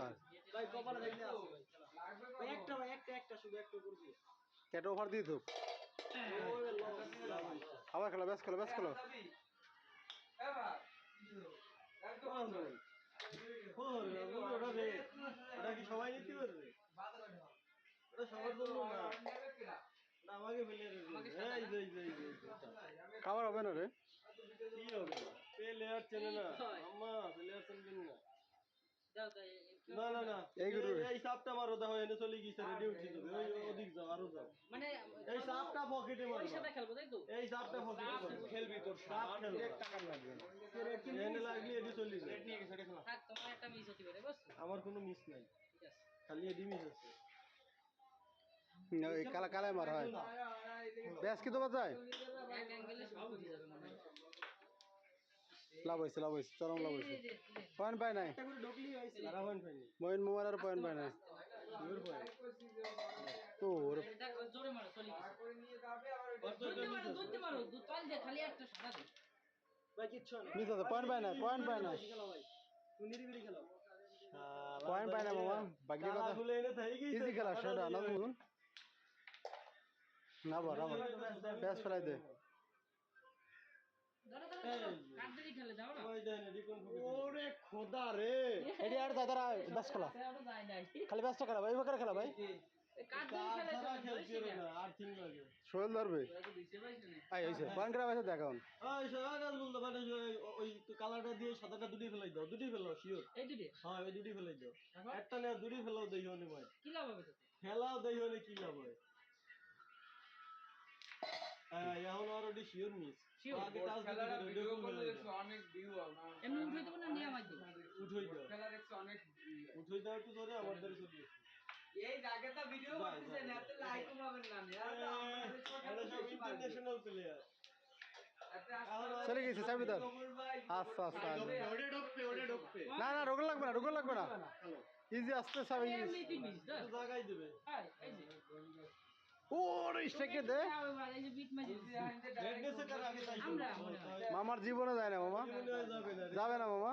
ভাই কপালে দেখলে আছে ভাই একটা ভাই একটা একটা শুধু একটা করবি। কেটে ওভার দিয়ে তো আবার খেলো ব্যাস খেলো ব্যাস খেলো। ওটা কি সবাই নিতে পারবে ওটা সবার জন্য না। খাবার হবে না রে। কি হবে? প্লেয়ার চেনে না। আম্মা প্লেয়ার চেনবেন না। না না না। এই গুরু। এই সাপটা মারো দেখো এনে চলে গিয়েছে রেডি উঠছি। তো ওদিক যাও আরও যাও। মানে এই সাপটা পকেটে মারো। ওই সাথে খেলব তাই তো? এই সাপটা পকেটে খেলবি তোর সাপ। সাপ এক টাকা লাগবে না। এনে লাগলে এটি চলে যায় রেট নিয়ে গেছে এটা খেলা থাক তোমার একটা মিস হতে পারে বুঝছ? আমার কোনো মিস নাই। ঠিক আছে। খালি এডি মিস আছে। কালা কালায় মারা হয়। ব্যাস কি দেওয়া যায়? এক অ্যাঙ্গেলে সব বুঝে যাবে। মনে হয় লাভ হয়েছে লাভ হয়েছে চরম লাভ হয়েছে। পয়েন্ট পায় নাই। পাইনি মইন মোবাইলের পয়েন্ট পায় নাই। তো পয়েন্ট পায় নাই পয়েন্ট পায় নাই। খেলো ভাই তুমি পয়েন্ট পায় না মামা বাকি কথা ইজি খেলা সেটা না দেখুন না আবার আবার ব্যাস ফেলাই দে ধরো ধরো ধরো কাট দিয়ে খেলে যাও না ওই দেন রিকন ফুটে ওরে খোদা রে। এডি আর খেলা। যায় খালি ব্যাসটা খেলা ভাই ভাই খেলা ভাই। দিয়ে খেলে সোহেল ধরবে? আই হইছে করা ওই সারা বলতে মানে ওই- কালারটা দিয়ে সাদাটা দুটি ফেলাই দাও দুটি ফেলাও শিওর এই দুটি? হ্যাঁ ওই দুটি ফেলাই দাও। তারপর? একটা না দুটি ফেলাও দেইও নি ভাই। কি লাভ হবে খেলাও দেইও নি কি লাভ হয় হ্যাঁ? শিওর মিস ভিডিও কল অনেক ভিউ এমনি উঠে দেবো না নিয়ে আমার দেবো উঠই দাও খেলা দেখছে অনেক উঠই দাও একটু ধরে আমার দ্বারা চলে এই জায়গাটা ভিডিও করতেছেন এত লাইক কমাবেন না এটা সব ইন্টারন্যাশনাল প্লেয়ার চলে গেছে চাবি ধর আচ্ছা আচ্ছা ঢোকবে না না রোগল লাগবে না লাগবে না। ইজি আস্তে জায়গায় দেবে। মামার জীবনে যায় না মামা? যাবে না মামা?